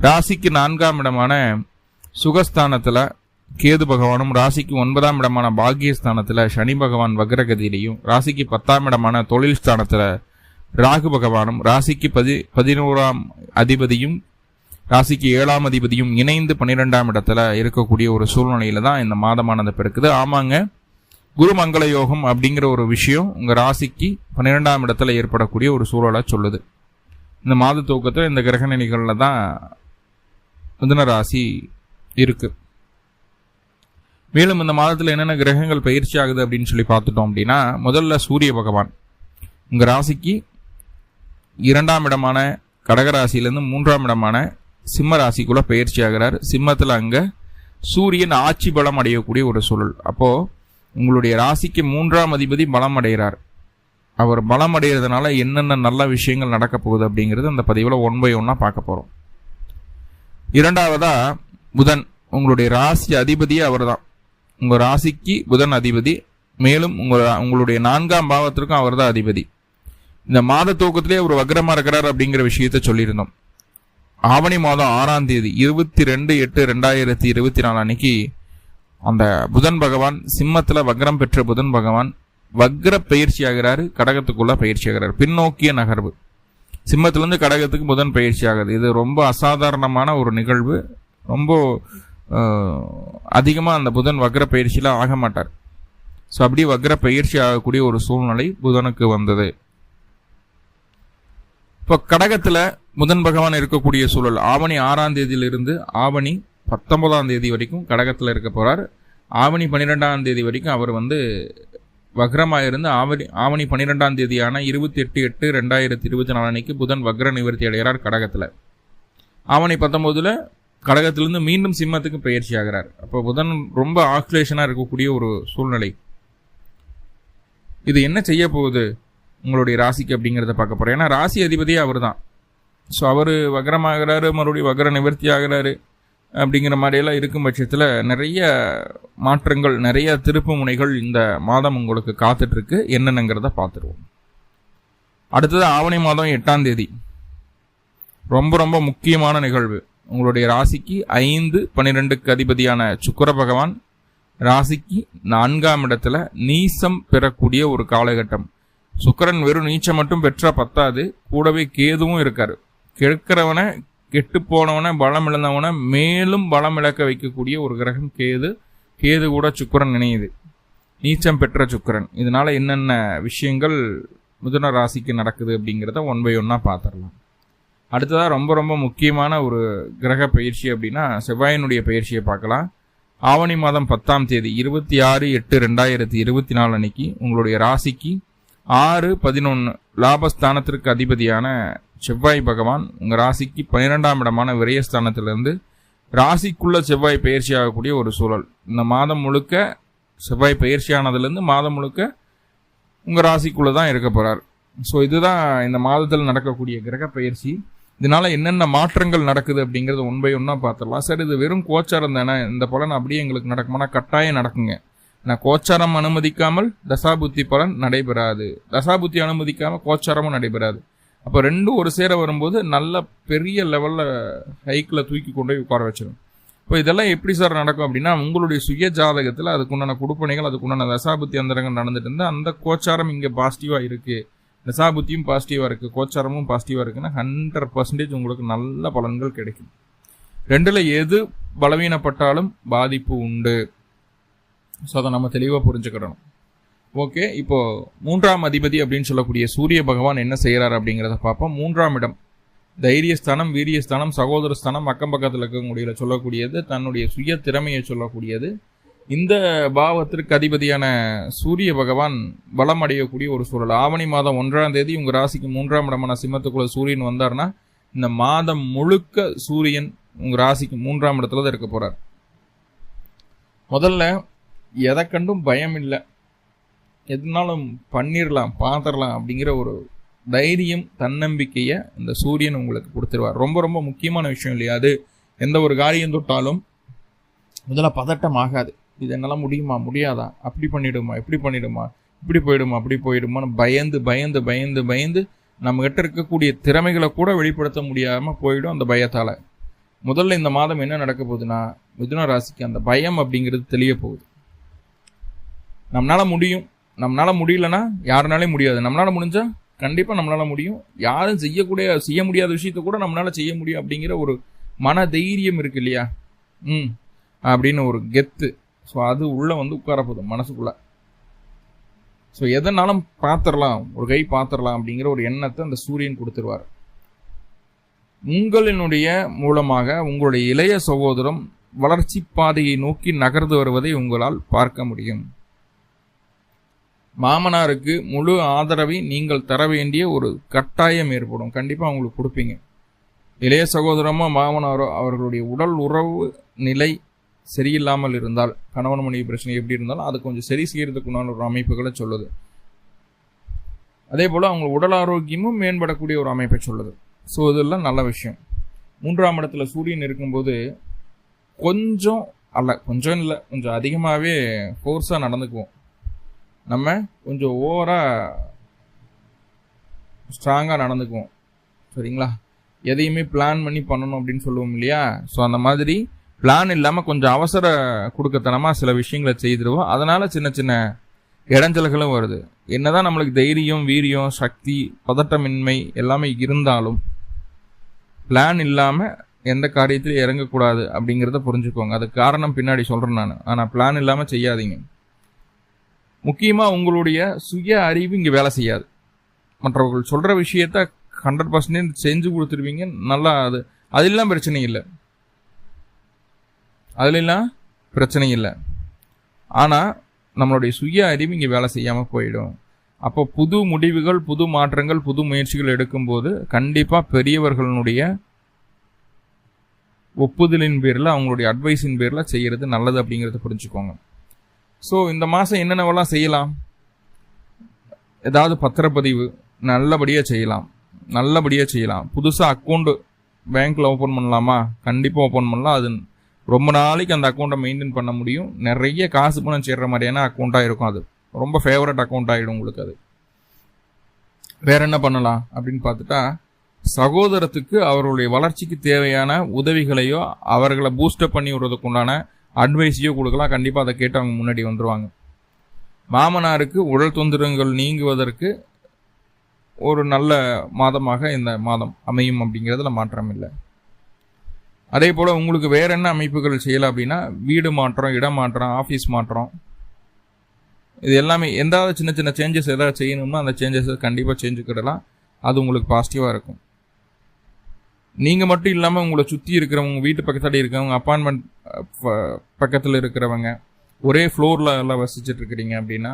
ராசிக்கு நான்காம் இடமான சுகஸ்தானத்தில் கேது பகவானும் ராசிக்கு ஒன்பதாம் இடமான பாக்கியஸ்தானத்தில் சனி பகவான் வக்ரகதியிலையும் ராசிக்கு பத்தாம் இடமான தொழில் ஸ்தானத்தில் ராகு பகவானும் ராசிக்கு பதி பதினோராம் அதிபதியும் ராசிக்கு ஏழாம் அதிபதியும் இணைந்து பன்னிரெண்டாம் இடத்துல இருக்கக்கூடிய ஒரு சூழ்நிலையில தான் இந்த மாதமானது பிறக்குது. ஆமாங்க. குரு மங்கள யோகம் அப்படிங்கிற ஒரு விஷயம் உங்க ராசிக்கு பன்னிரெண்டாம் இடத்துல ஏற்படக்கூடிய ஒரு சூழலை சொல்லுது. இந்த மாத தூக்கத்தில் இந்த கிரக நிலைகளில் தான் மிதுன ராசி இருக்கு. மேலும் இந்த மாதத்தில் என்னென்ன கிரகங்கள் பயிற்சி ஆகுது அப்படின்னு சொல்லி பார்த்துட்டோம் அப்படின்னா முதல்ல சூரிய பகவான். உங்கள் ராசிக்கு இரண்டாம் இடமான கடகராசியிலேருந்து மூன்றாம் இடமான சிம்ம ராசிக்குள்ள பயிற்சி ஆகிறார். சிம்மத்தில் அங்கே சூரியன் ஆட்சி பலம் அடையக்கூடிய ஒரு சூழல். அப்போது உங்களுடைய ராசிக்கு மூன்றாம் அதிபதி பலம் அடைகிறார். அவர் பலம் அடைகிறதுனால என்னென்ன நல்ல விஷயங்கள் நடக்க போகுது அப்படிங்கிறது அந்த பதிவில் ஒன் பை ஒன்னாக பார்க்க போகிறோம் இரண்டாவதா புதன் உங்களுடைய ராசி அதிபதியே அவர் தான் உங்க ராசிக்கு புதன் அதிபதி மேலும் உங்க உங்களுடைய நான்காம் பாவத்திற்கும் அவர் தான் அதிபதி. இந்த மாத துவக்கத்திலே அவர் வக்ரமா இருக்கிறார் அப்படிங்கிற விஷயத்த சொல்லியிருந்தோம். ஆவணி மாதம் ஆறாம் தேதி இருபத்தி ரெண்டு எட்டு ரெண்டாயிரத்தி இருபத்தி நாலு அன்னைக்கு அந்த புதன் பகவான் சிம்மத்துல வக்ரம் பெற்ற புதன் பகவான் வக்ர பயிற்சி ஆகிறாரு கடகத்துக்குள்ள பயிற்சி ஆகிறார். பின்னோக்கிய நகர்வு. சிம்மத்திலேருந்து கடகத்துக்கு புதன் பயிற்சி ஆகுது. இது ரொம்ப அசாதாரணமான ஒரு நிகழ்வு. ரொம்ப அதிகமாக அந்த புதன் வக்ர பயிற்சியில் ஆக மாட்டார். ஸோ அப்படி வக்ர பயிற்சி ஆகக்கூடிய ஒரு சூழ்நிலை புதனுக்கு வந்தது. இப்போ கடகத்தில் புதன் பகவான் இருக்கக்கூடிய சூழல். ஆவணி ஆறாம் தேதியிலிருந்து ஆவணி பத்தொன்பதாம் தேதி வரைக்கும் கடகத்தில் இருக்க போகிறார் ஆவணி பன்னிரெண்டாம் தேதி வரைக்கும் அவர் வந்து வக்ரமாயிருந்து ஆவணி ஆவணி பன்னிரெண்டாம் தேதியான இருபத்தி எட்டு எட்டு ரெண்டாயிரத்தி இருபத்தி நாலு அன்னைக்கு புதன் வக்ர நிவர்த்தி அடைகிறார் கடகத்தில். ஆவணி பத்தொம்போதில் கடகத்திலிருந்து மீண்டும் சிம்மத்துக்கு பயிற்சி ஆகிறார். அப்போ புதன் ரொம்ப ஆக்சுலேஷனாக இருக்கக்கூடிய ஒரு சூழ்நிலை. இது என்ன செய்ய போகுது? உங்களுடைய ராசிக்கு அப்படிங்கிறத பார்க்க போகிறோம் ஏன்னா ராசி அதிபதியே அவர் தான் ஸோ அவர் வக்ரமாகிறாரு மறுபடியும் வக்ர நிவர்த்தி ஆகிறாரு. அப்படிங்கிற மாதிரியெல்லாம் இருக்கும் பட்சத்தில் நிறைய மாற்றங்கள் நிறைய திருப்பு முனைகள் இந்த மாதம் உங்களுக்கு காத்துட்ருக்கு. என்னென்னங்கிறத பார்த்துருவோம். அடுத்தது ஆவணி மாதம் எட்டாம் தேதி. ரொம்ப ரொம்ப முக்கியமான நிகழ்வு. உங்களுடைய ராசிக்கு ஐந்து பன்னிரெண்டுக்கு அதிபதியான சுக்கர பகவான் ராசிக்கு நான்காம் இடத்துல நீசம் பெறக்கூடிய ஒரு காலகட்டம். சுக்கரன் வெறும் நீச்சம் மட்டும் பெற்றா பத்தாது. கூடவே கேதுவும் இருக்காரு. கெடுக்கிறவனை கெட்டு போனவனை பலம் இழந்தவனை மேலும் பலம் இழக்க வைக்கக்கூடிய ஒரு கிரகம் கேது. கேது கூட சுக்கரன் நினையுது நீச்சம் பெற்ற சுக்கரன். இதனால என்னென்ன விஷயங்கள் மிதுன ராசிக்கு நடக்குது அப்படிங்கிறத ஒன் பை ஒன்னா பார்த்துடலாம் அடுத்ததாக ரொம்ப ரொம்ப முக்கியமான ஒரு கிரக பயிற்சி அப்படின்னா செவ்வாயினுடைய பயிற்சியை பார்க்கலாம். ஆவணி மாதம் பத்தாம் தேதி இருபத்தி ஆறு எட்டு ரெண்டாயிரத்தி இருபத்தி நாலு அன்னைக்கு உங்களுடைய ராசிக்கு ஆறு பதினொன்று லாபஸ்தானத்திற்கு அதிபதியான செவ்வாய் பகவான் உங்கள் ராசிக்கு பன்னிரெண்டாம் இடமான விரயஸ்தானத்திலிருந்து ராசிக்குள்ள செவ்வாய் பயிற்சி ஆகக்கூடிய ஒரு சூழல். இந்த மாதம் முழுக்க செவ்வாய் பயிற்சியானதுலேருந்து மாதம் முழுக்க உங்கள் ராசிக்குள்ளே தான் இருக்க போகிறார் ஸோ இதுதான் இந்த மாதத்தில் நடக்கக்கூடிய கிரக பயிற்சி இதனால் என்னென்ன மாற்றங்கள் நடக்குது அப்படிங்கிறது ஒன் பை ஒன்னாக பார்த்துடலாம். சார் இது வெறும் கோச்சாரம் தானே. இந்த பலன் அப்படியே எங்களுக்கு நடக்குமானா கட்டாயம் நடக்குங்க. கோச்சாரம் அனுமதிக்காமல் தசாபுத்தி பலன் நடைபெறாது. தசாபுத்தி அனுமதிக்காமல் கோச்சாரமும் நடைபெறாது. அப்போ ரெண்டும் ஒரு சேர வரும்போது நல்ல பெரிய லெவலில் ஹைக்கில் தூக்கி கொண்டு போய் உட்கார வச்சிடும் இப்போ இதெல்லாம் எப்படி சார் நடக்கும் அப்படின்னா உங்களுடைய சுய ஜாதகத்தில் அதுக்குண்டான கொடுப்பனைகள் அதுக்குண்டான தசாபுத்தி அந்தரங்கள் நடந்துட்டு இருந்தால் அந்த கோச்சாரம் இங்கே பாசிட்டிவாக இருக்குது தசாபுத்தியும் பாசிட்டிவாக இருக்குது கோச்சாரமும் பாசிட்டிவாக இருக்குன்னா ஹண்ட்ரட் பர்சன்டேஜ் உங்களுக்கு நல்ல பலன்கள் கிடைக்கும். ரெண்டில் எது பலவீனப்பட்டாலும் பாதிப்பு உண்டு. ஸோ அதை நம்ம தெளிவாக புரிஞ்சுக்கிடணும். ஓகே இப்போ மூன்றாம் அதிபதி அப்படின்னு சொல்லக்கூடிய சூரிய பகவான் என்ன செய்கிறார் அப்படிங்கிறத பார்ப்போம். மூன்றாம் இடம் தைரியஸ்தானம் வீரியஸ்தானம் சகோதரஸ்தானம் அக்கம் பக்கத்தில் இருக்கக்கூடிய சொல்லக்கூடியது தன்னுடைய சுய திறமையை சொல்லக்கூடியது. இந்த பாவத்திற்கு அதிபதியான சூரிய பகவான் பலம் அடையக்கூடிய ஒரு சூழல். ஆவணி மாதம் ஒன்றாம் தேதி உங்கள் ராசிக்கு மூன்றாம் இடமான சிம்மத்துக்குள்ள சூரியன் வந்தார்னா இந்த மாதம் முழுக்க சூரியன் உங்கள் ராசிக்கு மூன்றாம் இடத்துல தான் இருக்க போகிறார் முதல்ல எதை கண்டும் பயம் இல்லை. எதுனாலும் பண்ணிடலாம் பார்த்துடலாம் அப்படிங்கிற ஒரு தைரியம் தன்னம்பிக்கையை இந்த சூரியன் உங்களுக்கு கொடுத்துருவார். ரொம்ப ரொம்ப முக்கியமான விஷயம் இல்லையா அது? எந்த ஒரு காரியம் தொட்டாலும் முதல்ல பதட்டம் ஆகாது. இது என்னால் முடியுமா? முடியாதா? அப்படி பண்ணிடுமா? இப்படி பண்ணிடுமா? இப்படி போயிடுமா? அப்படி போயிடுமான்னு பயந்து பயந்து பயந்து பயந்து நம்மகிட்ட இருக்கக்கூடிய திறமைகளை கூட வெளிப்படுத்த முடியாமல் போயிடும் அந்த பயத்தால். முதல்ல இந்த மாதம் என்ன நடக்க போகுதுன்னா மிதுன ராசிக்கு அந்த பயம் அப்படிங்கிறது தெளிய போகுது. நம்மளால முடியும். நம்மளால முடியலன்னா யாருனாலே முடியாது. நம்மளால முடிஞ்சா கண்டிப்பாக நம்மளால முடியும். யாரும் செய்யக்கூடிய செய்ய முடியாத விஷயத்த கூட நம்மளால செய்ய முடியும் அப்படிங்கிற ஒரு மன தைரியம் இருக்கு இல்லையா? ம். அப்படின்னு ஒரு கெத்து. ஸோ அது உள்ள வந்து உட்கார போதும் மனசுக்குள்ள. ஸோ எதனாலும் பார்த்துடலாம் ஒரு கை பார்த்துடலாம் அப்படிங்கிற ஒரு எண்ணத்தை அந்த சூரியன் கொடுத்துருவார். உங்களினுடைய மூலமாக உங்களுடைய இளைய சகோதரம் வளர்ச்சி பாதையை நோக்கி நகர்ந்து வருவதை உங்களால் பார்க்க முடியும். மாமனாருக்கு முழு ஆதரவை நீங்கள் தர வேண்டிய ஒரு கட்டாயம் ஏற்படும். கண்டிப்பாக அவங்களுக்கு கொடுப்பீங்க. இளைய சகோதரமோ மாமனாரோ அவர்களுடைய உடல் உறவு நிலை சரியில்லாமல் இருந்தால் கணவன் மனைவி பிரச்சனை எப்படி இருந்தாலும் அது கொஞ்சம் சரி செய்கிறதுக்குண்டான ஒரு அமைப்புகளை சொல்லுது. அதே போல் அவங்க உடல் ஆரோக்கியமும் மேம்படக்கூடிய ஒரு அமைப்பை சொல்லுது. ஸோ இதெல்லாம் நல்ல விஷயம். மூன்றாம் இடத்துல சூரியன் இருக்கும்போது கொஞ்சம் அல்ல கொஞ்சம் இல்லை கொஞ்சம் அதிகமாகவே ஃபோர்ஸாக நடந்துக்குவோம். நம்ம கொஞ்சம் ஓவராக ஸ்ட்ராங்காக நடந்துக்குவோம். சரிங்களா? எதையுமே பிளான் பண்ணி பண்ணணும் அப்படின்னு சொல்லுவோம் இல்லையா? ஸோ அந்த மாதிரி பிளான் இல்லாமல் கொஞ்சம் அவசர கொடுக்கத்தனமாக சில விஷயங்களை செய்திருவோம். அதனால் சின்ன சின்ன இடைஞ்சல்களும் வருது. என்னதான் நம்மளுக்கு தைரியம் வீரியம் சக்தி பதட்டமின்மை எல்லாமே இருந்தாலும் பிளான் இல்லாமல் எந்த காரியத்திலும் இறங்கக்கூடாது அப்படிங்கிறத புரிஞ்சுக்கோங்க. அதுக்கு காரணம் பின்னாடி சொல்கிறேன் நான். ஆனால் பிளான் இல்லாமல் செய்யாதீங்க. முக்கியமாக உங்களுடைய சுய அறிவு இங்கே வேலை செய்யாது. மற்றவர்கள் சொல்கிற விஷயத்த ஹண்ட்ரட் பர்சன்டேஜ் செஞ்சு கொடுத்துருவீங்க நல்லா அது அதெல்லாம் பிரச்சனை இல்லை. அதுலெல்லாம் பிரச்சனை இல்லை. ஆனால் நம்மளுடைய சுய அறிவு இங்கே வேலை செய்யாமல் போயிடும். அப்போ புது முடிவுகள் புது மாற்றங்கள் புது முயற்சிகள் எடுக்கும்போது கண்டிப்பாக பெரியவர்களுடைய ஒப்புதலின் பேரில் அவங்களுடைய அட்வைஸின் பேரில் செய்கிறது நல்லது அப்படிங்கிறத புரிஞ்சுக்கோங்க. ஸோ இந்த மாதம் என்னென்னவெல்லாம் செய்யலாம்? ஏதாவது பத்திரப்பதிவு நல்லபடியாக செய்யலாம். நல்லபடியாக செய்யலாம். புதுசாக அக்கௌண்ட்டு பேங்க்கில் ஓப்பன் பண்ணலாமா? கண்டிப்பாக ஓப்பன் பண்ணலாம். அது ரொம்ப நாளைக்கு அந்த அக்கௌண்ட்டை மெயின்டைன் பண்ண முடியும். நிறைய காசு பணம் சேர்ற மாதிரியான அக்கௌண்ட்டாக இருக்கும் அது. ரொம்ப ஃபேவரட் அக்கௌண்ட் ஆகிடும் உங்களுக்கு அது. வேற என்ன பண்ணலாம் அப்படின்னு பார்த்துட்டா சகோதரத்துக்கு அவருடைய வளர்ச்சிக்கு தேவையான உதவிகளையோ அவர்களை பூஸ்டப் பண்ணி விடுறதுக்குண்டான அட்வைஸையோ கொடுக்கலாம். கண்டிப்பாக அதை கேட்டு அவங்க முன்னாடி வந்துடுவாங்க மாமனாருக்கு உடல் தொந்தரங்கள் நீங்குவதற்கு ஒரு நல்ல மாதமாக இந்த மாதம் அமையும் அப்படிங்கிறதுல மாற்றம் இல்லை. அதே போல் உங்களுக்கு வேற என்ன அமைப்புகள் செய்யலாம் அப்படின்னா வீடு மாற்றம் இடம் மாற்றம் ஆஃபீஸ் மாற்றம். இது எல்லாமே எந்தாவது சின்ன சின்ன சேஞ்சஸ் ஏதாவது செய்யணும்னா அந்த சேஞ்சஸை கண்டிப்பாக செஞ்சுக்கிடலாம். அது உங்களுக்கு பாசிட்டிவாக இருக்கும். நீங்கள் மட்டும் இல்லாமல் உங்களை சுற்றி இருக்கிறவங்க வீட்டு பக்கத்தாடி இருக்கிறவங்க அப்பார்ட்மெண்ட் பக்கத்தில் இருக்கிறவங்க ஒரே ஃப்ளோரில் எல்லாம் வசிச்சுட்டு இருக்கிறீங்க அப்படின்னா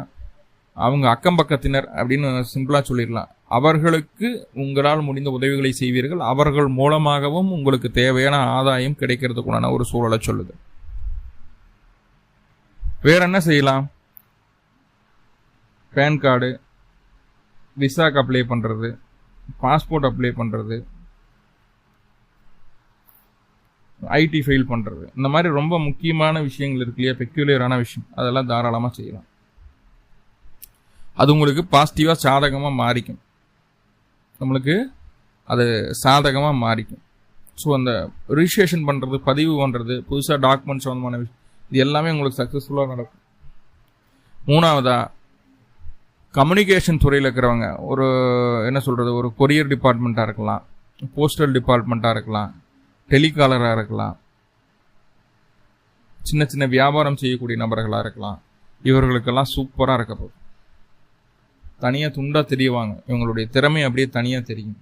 அவங்க அக்கம் பக்கத்தினர் அப்படின்னு சிம்பிளாக சொல்லிடலாம். அவர்களுக்கு உங்களால் முடிந்த உதவிகளை செய்வீர்கள். அவர்கள் மூலமாகவும் உங்களுக்கு தேவையான ஆதாயம் கிடைக்கிறதுக்குண்டான ஒரு சூழலை சொல்லுது. வேற என்ன செய்யலாம்? பேன் கார்டு விசாக்கு அப்ளை பண்ணுறது பாஸ்போர்ட் அப்ளை பண்ணுறது ஐடி ஃபைல் பண்ணுறது இந்த மாதிரி ரொம்ப முக்கியமான விஷயங்கள் இருக்கு இல்லையா? பெக்யூலியரான விஷயம். அதெல்லாம் தாராளமாக செய்யலாம். அது உங்களுக்கு பாசிட்டிவாக சாதகமாக மாறிக்கும். நம்மளுக்கு அது சாதகமாக மாறிக்கும். ஸோ அந்த ரிஜிஸ்ட்ரேஷன் பண்ணுறது பதிவு பண்ணுறது புதுசாக டாக்குமெண்ட்ஸ் சம்மந்தமான விஷயம் இது எல்லாமே உங்களுக்கு சக்ஸஸ்ஃபுல்லாக நடக்கும். மூணாவதாக கம்யூனிகேஷன் துறையில் இருக்கிறவங்க ஒரு என்ன சொல்கிறது ஒரு கொரியர் டிபார்ட்மெண்ட்டாக இருக்கலாம் போஸ்டல் டிபார்ட்மெண்ட்டாக இருக்கலாம் டெலிகாலராக இருக்கலாம். சின்ன சின்ன வியாபாரம் செய்யக்கூடிய நபர்களாக இருக்கலாம். இவர்களுக்கெல்லாம் சூப்பராக இருக்க போகுது. தனியாக துண்டாக தெரியவாங்க. இவங்களுடைய திறமை அப்படியே தனியாக தெரியும்.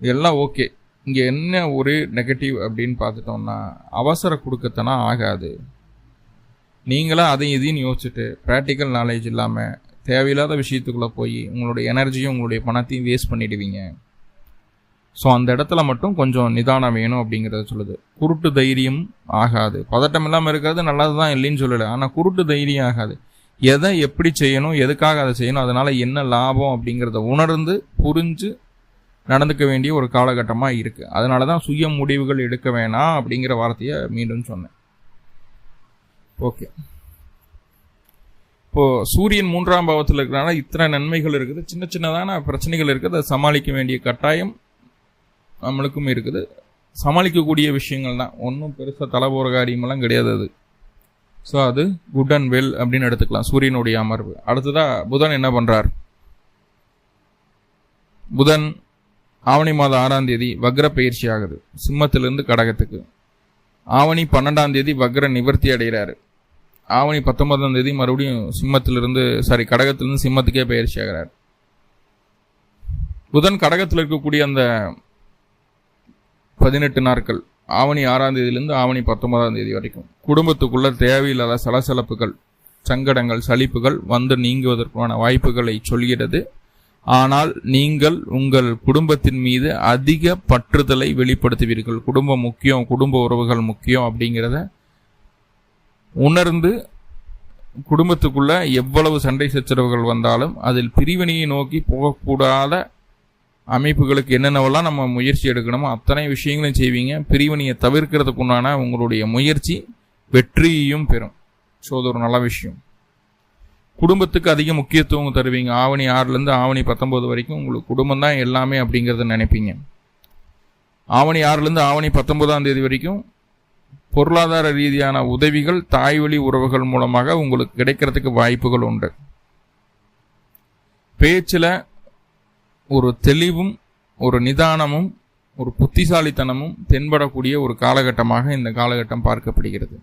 எல்லாம் ஓகே. இங்கே என்ன ஒரு நெகட்டிவ் அப்படின்னு பார்த்துட்டோம்னா அவசர கொடுக்கத்தனா ஆகாது. நீங்களாம் அதையும் இதையும் யோசிச்சுட்டு ப்ராக்டிக்கல் நாலேஜ் இல்லாமல் தேவையில்லாத விஷயத்துக்குள்ளே போய் உங்களுடைய எனர்ஜியும் உங்களுடைய பணத்தையும் வேஸ்ட் பண்ணிடுவீங்க. ஸோ அந்த இடத்துல மட்டும் கொஞ்சம் நிதானம் வேணும் அப்படிங்கிறத சொல்லுது. குருட்டு தைரியம் ஆகாது. பதட்டம் இல்லாமல் இருக்கிறது நல்லது தான் இல்லைன்னு சொல்லலை. ஆனால் குருட்டு தைரியம் ஆகாது. எதை எப்படி செய்யணும் எதுக்காக அதை செய்யணும் அதனால் என்ன லாபம் அப்படிங்கிறத உணர்ந்து புரிஞ்சு நடந்துக்க வேண்டிய ஒரு காலகட்டமாக இருக்குது அதனால தான் சுய முடிவுகள் எடுக்க வேணாம் அப்படிங்கிற வார்த்தையை மீண்டும் சொன்னேன். ஓகே. இப்போது சூரியன் மூன்றாம் பாவத்தில் இருக்கிறனால இத்தனை நன்மைகள் இருக்குது. சின்ன சின்னதான பிரச்சனைகள் இருக்குது. அதை சமாளிக்க வேண்டிய கட்டாயம் நம்மளுக்கும் இருக்குது. சமாளிக்கக்கூடிய விஷயங்கள் தான். ஒன்றும் பெருசாக தலை போகிற காரியமெல்லாம் கிடையாது அது. ஸோ அது குட் அண்ட் வெல் அப்படின்னு எடுத்துக்கலாம். சூரியனுடைய அமர்வு. அடுத்ததாக புதன் என்ன பண்ணுறார் புதன் ஆவணி மாதம் ஆறாம் தேதி வக்ர பயிற்சி ஆகுது. சிம்மத்திலிருந்து கடகத்துக்கு. ஆவணி பன்னெண்டாம் தேதி வக்ர நிவர்த்தி அடைகிறாரு. ஆவணி பத்தொன்பதாம் தேதி மறுபடியும் சிம்மத்திலிருந்து சாரி கடகத்திலிருந்து சிம்மத்துக்கே பயிற்சி ஆகிறார். புதன் கடகத்தில் இருக்கக்கூடிய அந்த பதினெட்டு நாட்கள். ஆவணி ஆறாம் தேதியிலிருந்து ஆவணி பத்தொன்பதாம் தேதி வரைக்கும். குடும்பத்துக்குள்ள தேவையில்லாத சலசலப்புகள் சங்கடங்கள் சலிப்புகள் வந்து நீங்குவதற்கான வாய்ப்புகளை சொல்கிறது. ஆனால் நீங்கள் உங்கள் குடும்பத்தின் மீது அதிக பற்றுதலை வெளிப்படுத்துவீர்கள். குடும்பம் முக்கியம் குடும்ப உறவுகள் முக்கியம் அப்படிங்கிறத உணர்ந்து குடும்பத்துக்குள்ள எவ்வளவு சண்டை சச்சரவுகள் வந்தாலும் அதில் பிரிவினையை நோக்கி போகக்கூடாத அமைப்புகளுக்கு என்னென்னவெல்லாம் நம்ம முயற்சி எடுக்கணுமோ அத்தனை விஷயங்களும் செய்வீங்க. பிரிவினையை தவிர்க்கிறதுக்கு உண்டான உங்களுடைய முயற்சி வெற்றியையும் பெறும். ஸோ அது ஒரு நல்ல விஷயம். குடும்பத்துக்கு அதிக முக்கியத்துவம் தருவீங்க. ஆவணி ஆறுலேருந்து ஆவணி பத்தொம்போது வரைக்கும் உங்களுக்கு குடும்பம் தான் எல்லாமே அப்படிங்கிறத நினைப்பீங்க. ஆவணி ஆறுலேருந்து ஆவணி பத்தொன்பதாம் தேதி வரைக்கும் பொருளாதார ரீதியான உதவிகள் தாய்வழி உறவுகள் மூலமாக உங்களுக்கு கிடைக்கிறதுக்கு வாய்ப்புகள் உண்டு. பேச்சில் ஒரு தெளிவும் ஒரு நிதானமும் ஒரு புத்திசாலித்தனமும் தென்படக்கூடிய ஒரு காலகட்டமாக இந்த காலகட்டம் பார்க்கப்படுகிறது.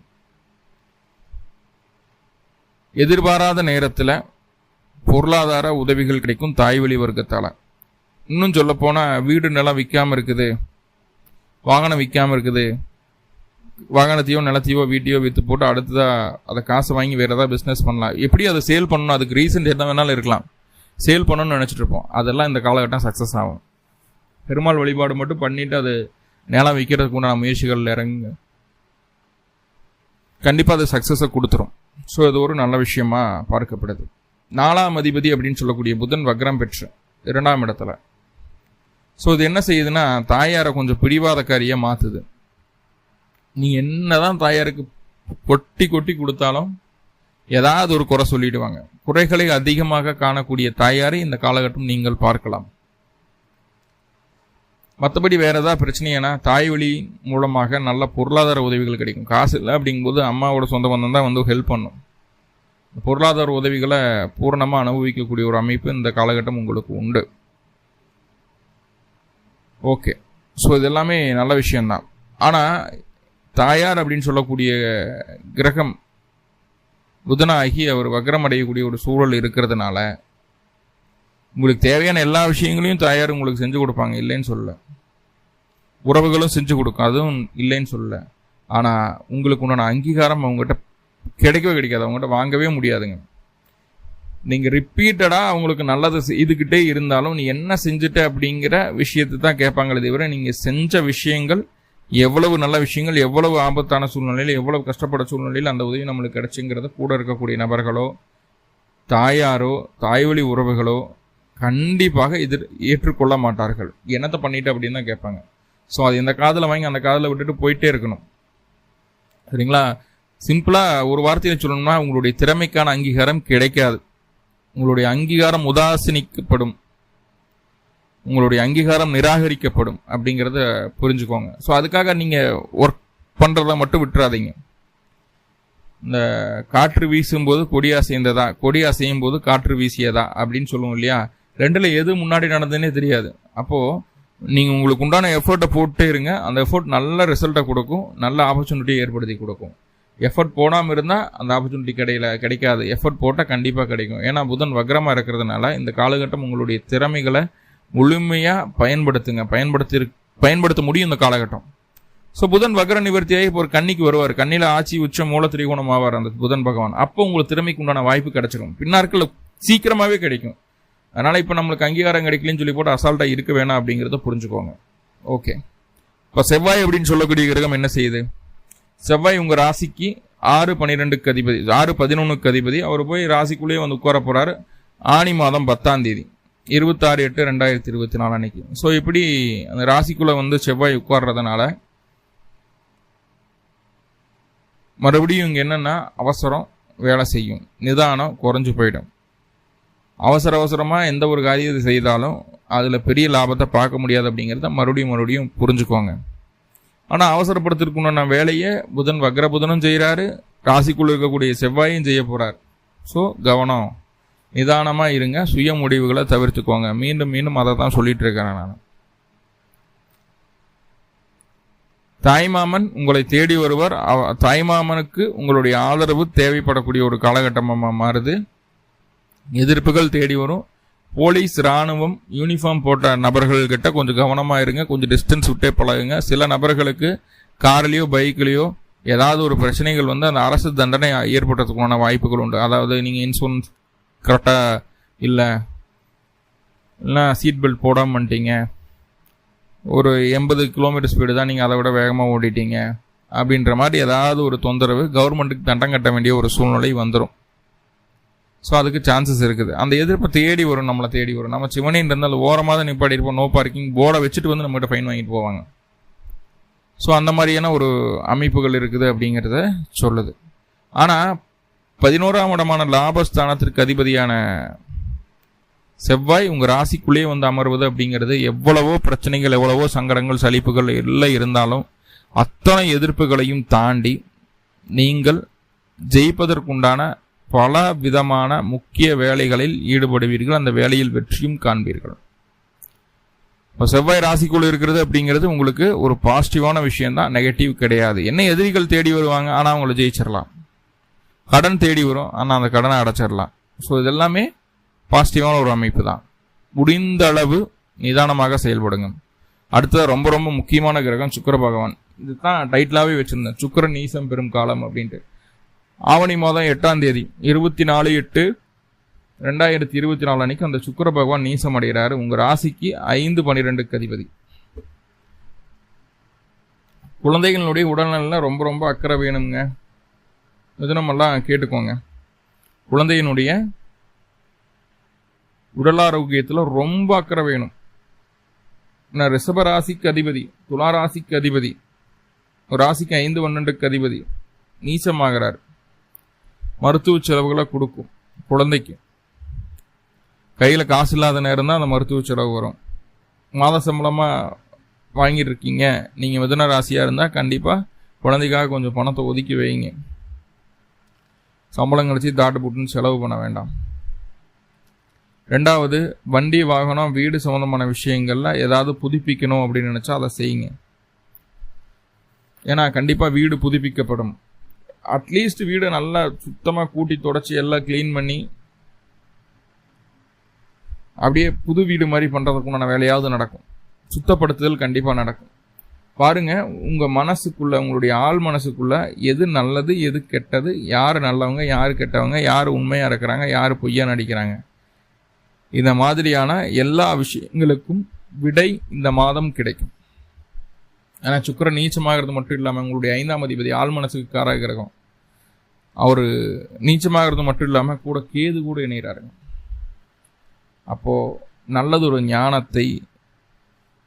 எதிர்பாராத நேரத்தில் பொருளாதார உதவிகள் கிடைக்கும் தாய்வழி வர்க்கத்தால். இன்னும் சொல்லப்போனால் வீடு நிலம் விற்காமல் இருக்குது வாகனம் விற்காமல் இருக்குது வாகனத்தையோ நிலத்தையோ வீட்டையோ விற்று போட்டு அடுத்ததாக அதை காசு வாங்கி வேறு ஏதாவது பிஸ்னஸ் பண்ணலாம். எப்படி அதை சேல் பண்ணணும்? அதுக்கு ரீசன் என்ன வேணாலும் இருக்கலாம். சேல் பண்ணணும்னு நினச்சிட்டு இருப்போம். அதெல்லாம் இந்த காலகட்டம் சக்ஸஸ் ஆகும். பெருமாள் வழிபாடு மட்டும் பண்ணிட்டு அது நிலம் விற்கிறதுக்கு உண்டான முயற்சிகள் இறங்குங்க கண்டிப்பாக அது சக்ஸஸை கொடுத்துரும். ஸோ அது ஒரு நல்ல விஷயமா பார்க்கப்படுது. நாலாம் அதிபதி அப்படின்னு சொல்லக்கூடிய புதன் வக்ரம் பெற்று இரண்டாம் இடத்துல. ஸோ இது என்ன செய்யுதுன்னா தாயாரை கொஞ்சம் பிடிவாதக்காரியாக மாற்றுது நீ என்னதான் தாயாருக்கு கொட்டி கொட்டி கொடுத்தாலும் ஏதாவது ஒரு குறை சொல்லிடுவாங்க. குறைகளை அதிகமாக காணக்கூடிய தாயாரை இந்த காலகட்டம் நீங்கள் பார்க்கலாம். மற்றபடி வேற ஏதாவது பிரச்சனைனா தாய் வழி மூலமாக நல்ல பொருளாதார உதவிகள் கிடைக்கும். காசு இல்லை அப்படிங்கும்போது அம்மாவோட சொந்த பந்தம் தான் வந்து ஹெல்ப் பண்ணும். பொருளாதார உதவிகளை பூரணமாக அனுபவிக்கக்கூடிய ஒரு அமைப்பு இந்த காலகட்டம் உங்களுக்கு உண்டு. ஓகே. ஸோ இது எல்லாமே நல்ல விஷயம்தான். ஆனால் தாயார் அப்படின்னு சொல்லக்கூடிய கிரகம் புதனாகி அவர் வக்ரம் அடையக்கூடிய ஒரு சூழல் இருக்கிறதுனால உங்களுக்கு தேவையான எல்லா விஷயங்களையும் தாயார் உங்களுக்கு செஞ்சு கொடுப்பாங்க இல்லைன்னு சொல்ல உறவுகளும் செஞ்சு கொடுக்கும் அதுவும் இல்லைன்னு சொல்ல ஆனால் உங்களுக்கு உண்டான அங்கீகாரம் அவங்ககிட்ட கிடைக்கவே கிடைக்காது அவங்ககிட்ட வாங்கவே முடியாதுங்க. நீங்கள் ரிப்பீட்டடாக அவங்களுக்கு நல்லது செய்துக்கிட்டே இருந்தாலும் நீ என்ன செஞ்சுட்ட அப்படிங்கிற விஷயத்தை தான் கேட்பாங்களே தவிர நீங்கள் செஞ்ச விஷயங்கள் எவ்வளவு நல்ல விஷயங்கள் எவ்வளவு ஆபத்தான சூழ்நிலையில் எவ்வளவு கஷ்டப்பட சூழ்நிலையில் அந்த உதவி நம்மளுக்கு கிடைச்சுங்கிறத கூட இருக்கக்கூடிய நபர்களோ தாயாரோ தாய்வழி உறவுகளோ கண்டிப்பாக எதிர் ஏற்றுக்கொள்ள மாட்டார்கள். என்னத்தை பண்ணிட்டு அப்படின்னு தான் கேட்பாங்க. ஸோ அது இந்த காதில் வாங்கி அந்த காதில் விட்டுட்டு போயிட்டே இருக்கணும். சரிங்களா? சிம்பிளாக ஒரு வார்த்தையில் சொல்லணும்னா உங்களுடைய திறமைக்கான அங்கீகாரம் கிடைக்காது. உங்களுடைய அங்கீகாரம் உதாசீனிக்கப்படும். உங்களுடைய அங்கீகாரம் நிராகரிக்கப்படும் அப்படிங்கிறத புரிஞ்சுக்கோங்க. ஸோ அதுக்காக நீங்கள் ஒர்க் பண்ணுறத மட்டும் விட்டுறாதீங்க. இந்த காற்று வீசும்போது கொடியா சேர்ந்ததா கொடியா செய்யும் போது காற்று வீசியதா அப்படின்னு சொல்லுவோம் இல்லையா? ரெண்டில் எது முன்னாடி நடந்ததுன்னே தெரியாது. அப்போது நீங்கள் உங்களுக்கு உண்டான எஃபர்ட்டை போட்டே இருங்க. அந்த எஃபர்ட் நல்ல ரிசல்ட்டை கொடுக்கும். நல்ல ஆப்பர்ச்சுனிட்டியை ஏற்படுத்தி கொடுக்கும். எஃபர்ட் போடாமல் இருந்தால் அந்த ஆப்பர்ச்சுனிட்டி கிடையில கிடைக்காது. எஃபர்ட் போட்டால் கண்டிப்பாக கிடைக்கும். ஏன்னா புதன் வக்ரமாக இருக்கிறதுனால இந்த காலகட்டம் உங்களுடைய திறமைகளை முழுமையாக பயன்படுத்துங்க. பயன்படுத்தி பயன்படுத்த முடியும் இந்த காலகட்டம். ஸோ புதன் வக்ர நிவர்த்தியாகி இப்போ ஒரு கண்ணிக்கு வருவார். கண்ணியில் ஆட்சி உச்ச மூல திரிகோணம் ஆவார் அந்த புதன் பகவான். அப்போ உங்களுக்கு திறமைக்கு உண்டான வாய்ப்பு கிடைச்சிடும் பின்னாட்களில் சீக்கிரமாகவே கிடைக்கும். அதனால் இப்போ நம்மளுக்கு அங்கீகாரம் கிடைக்கலன்னு சொல்லி போட்டு அசால்ட்டாக இருக்க வேணாம் அப்படிங்கிறத புரிஞ்சுக்கோங்க. ஓகே இப்போ செவ்வாய் அப்படின்னு சொல்லக்கூடிய கிரகம் என்ன செய்யுது? செவ்வாய் உங்கள் ராசிக்கு ஆறு பன்னிரெண்டுக்கு அதிபதி ஆறு பதினொன்றுக்கு அதிபதி. அவர் போய் ராசிக்குள்ளேயே வந்து உட்கார போகிறாரு ஆணி மாதம் பத்தாம் தேதி. இருபத்தாறு எட்டு ரெண்டாயிரத்தி இருபத்தி நாலு அன்னைக்கு. ஸோ இப்படி அந்த ராசிக்குள்ளே வந்து செவ்வாய் உட்கார்றதுனால மறுபடியும் இங்கே என்னென்னா அவசரம் வேலை செய்யும். நிதானம் குறைஞ்சு போயிடும். அவசர அவசரமாக எந்த ஒரு காரியத்தை செய்தாலும் அதில் பெரிய லாபத்தை பார்க்க முடியாது அப்படிங்கிறத மறுபடியும் மறுபடியும் புரிஞ்சுக்கோங்க. ஆனால் அவசரப்படுத்திருக்கணும்னா வேலையை புதன் வக்ர புதனும் செய்கிறாரு ராசிக்குள்ளே இருக்கக்கூடிய செவ்வாயும் செய்ய போகிறார் ஸோ கவனம். நிதானமாக இருங்க சுய முடிவுகளை தவிர்த்துக்கோங்க. மீண்டும் மீண்டும் அதை தான் சொல்லிட்டு இருக்கிறேன் நான். தாய்மாமன் உங்களை தேடி வருவர். தாய்மாமனுக்கு உங்களுடைய ஆதரவு தேவைப்படக்கூடிய ஒரு காலகட்டமாக மாறுது. எதிர்ப்புகள் தேடி வரும். போலீஸ் இராணுவம் யூனிஃபார்ம் போட்ட நபர்கள்கிட்ட கொஞ்சம் கவனமாக இருங்க. கொஞ்சம் டிஸ்டன்ஸ் விட்டே பழகுங்க. சில நபர்களுக்கு கார்லேயோ பைக்லேயோ ஏதாவது ஒரு பிரச்சனைகள் வந்து அந்த அரசு தண்டனை ஏற்படுறதுக்கான வாய்ப்புகள் உண்டு. அதாவது நீங்கள் இன்சூரன்ஸ் கரெக்டாக இல்லை இல்லைனா சீட் பெல்ட் போடாமல் பண்ணிட்டீங்க ஒரு எண்பது கிலோமீட்டர் ஸ்பீடு தான் நீங்கள் அதை விட வேகமாக ஓடிட்டீங்க. அப்படின்ற மாதிரி ஏதாவது ஒரு தொந்தரவு கவர்மெண்ட்டுக்கு தண்டம் கட்ட வேண்டிய ஒரு சூழ்நிலை வந்துடும் ஸோ அதுக்கு சான்சஸ் இருக்குது. அந்த எதிர்ப்பு தேடி வரும் நம்மளை தேடி வரும். நம்ம சிவனின் இருந்தால் ஓரமாக தான் நிப்பாடி இருப்போம் நோ பார்க்கிங் போர்டை வச்சுட்டு வந்து நம்மகிட்ட ஃபைன் வாங்கிட்டு போவாங்க. ஸோ அந்த மாதிரியான ஒரு அமைப்புகள் இருக்குது அப்படிங்கிறத சொல்லுது. ஆனால் பதினோராம் இடமான லாபஸ்தானத்திற்கு அதிபதியான செவ்வாய் உங்கள் ராசிக்குள்ளேயே வந்து அமர்வது அப்படிங்கிறது எவ்வளவோ பிரச்சனைகள் எவ்வளவோ சங்கடங்கள் சலிப்புகள் எல்லாம் இருந்தாலும் அத்தனை எதிர்ப்புகளையும் தாண்டி நீங்கள் ஜெயிப்பதற்குண்டான பல விதமான முக்கிய வேலைகளில் ஈடுபடுவீர்கள். அந்த வேலையில் வெற்றியும் காண்பீர்கள். இப்போ செவ்வாய் ராசிக்குள் இருக்கிறது அப்படிங்கிறது உங்களுக்கு ஒரு பாசிட்டிவான விஷயம் தான் நெகட்டிவ் கிடையாது. என்ன எதிரிகள் தேடி வருவாங்க? ஆனால் அவங்கள ஜெயிச்சிடலாம் கடன் தேடி வரும். ஆனால் அந்த கடனை அடைச்சிடலாம். ஸோ இதெல்லாமே பாசிட்டிவான ஒரு அமைப்பு தான் முடிந்த அளவு நிதானமாக செயல்படுங்க. அடுத்தது ரொம்ப ரொம்ப முக்கியமான கிரகம் சுக்கர பகவான். இதுதான் டைட்டிலாகவே வச்சுருந்தேன். சுக்கரன் நீசம் பெறும் காலம் அப்படின்ட்டு. ஆவணி மாதம் எட்டாம் தேதி இருபத்தி நாலு எட்டு ரெண்டாயிரத்தி இருபத்தி நாலு அன்னைக்கு அந்த சுக்கர பகவான் நீசம் அடைகிறாரு. உங்கள் ராசிக்கு ஐந்து பனிரெண்டுக்கு அதிபதி. குழந்தைகளுடைய உடல்நல ரொம்ப ரொம்ப அக்கறை வேணுங்க. மிதனமெல்லாம் கேட்டுக்கோங்க. குழந்தையினுடைய உடல் ஆரோக்கியத்தில் ரொம்ப அக்கறை வேணும். நான் ராசிக்கு அதிபதி துலா ராசிக்கு அதிபதி ராசிக்கு ஐந்து பன்னெண்டுக்கு அதிபதி நீச்சமாகிறார். மருத்துவ செலவுகளை கொடுக்கும் குழந்தைக்கு. கையில் காசு இல்லாத நேரம் தான் அந்த மருத்துவ செலவு வரும். மாத சம்பளமாக வாங்கிட்டு இருக்கீங்க. நீங்கள் மிதன ராசியாக இருந்தால் கண்டிப்பாக குழந்தைக்காக கொஞ்சம் பணத்தை ஒதுக்கி வைங்க. சம்பளம் கழிச்சு தாட்டு போட்டுன்னு செலவு பண்ண வேண்டாம். ரெண்டாவது வண்டி வாகனம் வீடு சம்மந்தமான விஷயங்களில் ஏதாவது புதுப்பிக்கணும் அப்படின்னு நினச்சா அதை செய்யுங்க. ஏன்னா கண்டிப்பாக வீடு புதுப்பிக்கப்படும். அட்லீஸ்ட் வீடை நல்லா சுத்தமாக கூட்டி தொடச்சி எல்லாம் க்ளீன் பண்ணி அப்படியே புது வீடு மாதிரி பண்ணுறதுக்குண்டான வேலையாவது நடக்கும். சுத்தப்படுத்துதல் கண்டிப்பாக நடக்கும். பாருங்க உங்க மனசுக்குள்ள உங்களுடைய ஆள் மனசுக்குள்ள எது நல்லது எது கெட்டது யார் நல்லவங்க யார் கெட்டவங்க யார் உண்மையா இருக்கிறாங்க யார் பொய்யா நடிக்கிறாங்க. இந்த மாதிரியான எல்லா விஷயங்களுக்கும் விடை இந்த மாதம் கிடைக்கும். ஏன்னா சுக்கரன் நீச்சமாகிறது மட்டும் இல்லாமல் உங்களுடைய ஐந்தாம் அதிபதி ஆள் மனசுக்கு காராக கிரகம். அவர் நீச்சமாகிறது மட்டும் இல்லாமல் கூட கேது கூட இணைகிறாருங்க. அப்போது நல்லதொரு ஞானத்தை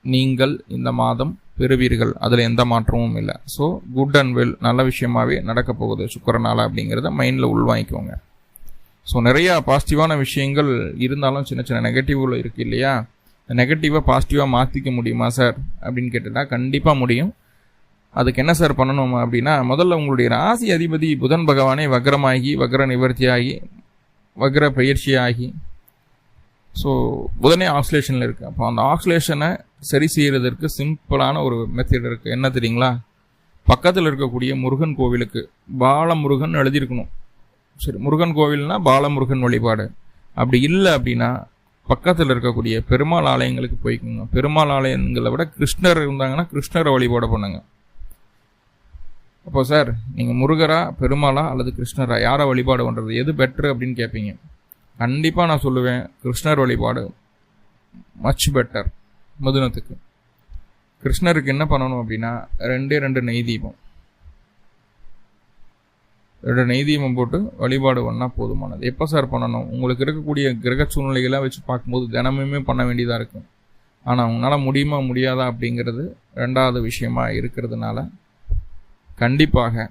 நீங்கள் இந்த மாதம் பெறுவீர்கள். அதில் எந்த மாற்றமும் இல்லை. ஸோ குட் அண்ட் வெல் நல்ல விஷயமாவே நடக்க போகுது. சுக்கரனால அப்படிங்கிறத மைண்டில் உள்வாங்கிக்கோங்க. ஸோ நிறையா பாசிட்டிவான விஷயங்கள் இருந்தாலும் சின்ன சின்ன நெகட்டிவ்கள் இருக்குது இல்லையா? நெகட்டிவாக பாசிட்டிவாக மாற்றிக்க முடியுமா சார் அப்படின்னு கேட்டால் கண்டிப்பாக முடியும். அதுக்கு என்ன சார் பண்ணணும் அப்படின்னா முதல்ல உங்களுடைய ராசி அதிபதி புதன் பகவானே வக்ரமாகி வக்ர நிவர்த்தியாகி வக்ர பயிற்சியாகி ஸோ உடனே ஆக்சிலேஷனில் இருக்குது அப்போ அந்த ஆக்சிலேஷனை சரி செய்கிறதற்கு சிம்பிளான ஒரு மெத்தட் இருக்குது என்ன தெரியுங்களா? பக்கத்தில் இருக்கக்கூடிய முருகன் கோவிலுக்கு பாலமுருகன் எழுதியிருக்கணும். சரி முருகன் கோவில்னா பாலமுருகன் வழிபாடு. அப்படி இல்லை அப்படின்னா பக்கத்தில் இருக்கக்கூடிய பெருமாள் ஆலயங்களுக்கு போய்க்குங்க. பெருமாள் ஆலயங்களை விட கிருஷ்ணர் இருந்தாங்கன்னா கிருஷ்ணரை வழிபாடு பண்ணுங்க. அப்போ சார் நீங்கள் முருகரா பெருமாளா அல்லது கிருஷ்ணரா? யாரை வழிபாடு பண்ணுறது எது பெட்ரு அப்படின்னு கேட்பீங்க கண்டிப்பாக நான் சொல்லுவேன் கிருஷ்ணர் வழிபாடு மச் பெட்டர் மதுனத்துக்கு. கிருஷ்ணருக்கு என்ன பண்ணணும் அப்படின்னா ரெண்டே ரெண்டு நெய் தீபம். ரெண்டு நெய் தீபம் போட்டு வழிபாடு பண்ணால் போதுமானது. எப்போ சார் பண்ணணும்? உங்களுக்கு இருக்கக்கூடிய கிரக சூழ்நிலைகளாக வச்சு பார்க்கும்போது தினமுமே பண்ண வேண்டியதாக இருக்கும். ஆனால் உங்களால் முடியுமா முடியாதா அப்படிங்கிறது ரெண்டாவது விஷயமா இருக்கிறதுனால கண்டிப்பாக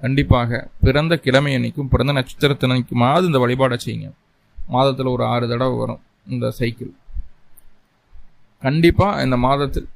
கண்டிப்பாக பிறந்த கிழமை அன்னைக்கும் பிறந்த நட்சத்திரத்தினைக்குமாவது இந்த வழிபாடை செய்யுங்க. மாதத்தில் ஒரு ஆறு தடவை வரும் இந்த சைக்கிள். கண்டிப்பாக இந்த மாதத்தில்